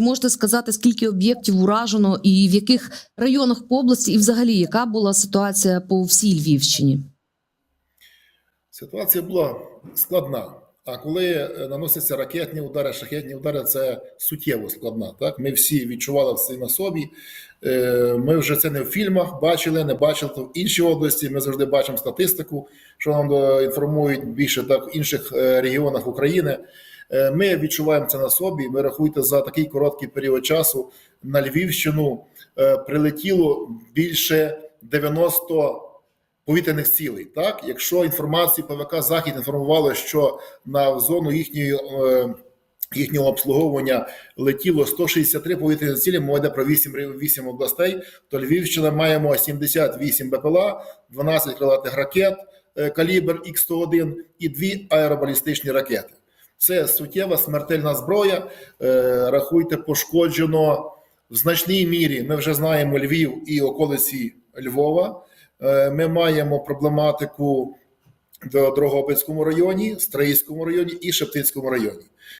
Можете сказати, скільки об'єктів уражено і в яких районах області, і взагалі яка була ситуація по всій Львівщині? Ситуація була складна. А коли е, наносяться ракетні удари, шахетні удари, це суттєво складна. Так ми всі відчували це на собі. Е, Ми вже це не в фільмах бачили, не бачили то в іншій області. Ми завжди бачимо статистику, що нам е, інформують більше так в інших регіонах України. Е, Ми відчуваємо це на собі. Ви рахуйте за такий короткий період часу на Львівщину е, прилетіло більше 90 повітряних цілей. Так, якщо інформацію ПВК Захід інформувало, що на зону їхньої. е, Їхнього обслуговування летіло 163 повітряні цілі, мова йде про 8, ре- 8 областей, то Львівщина маємо 78 БПЛА, 12 крилатих ракет калібр Х-101 і дві аеробалістичні ракети. Це суттєва смертельна зброя. Е, Рахуйте, пошкоджено в значній мірі. Ми вже знаємо Львів і околиці Львова. Е, Ми маємо проблематику в Дрогобицькому районі, Страївському районі і Шептицькому районі.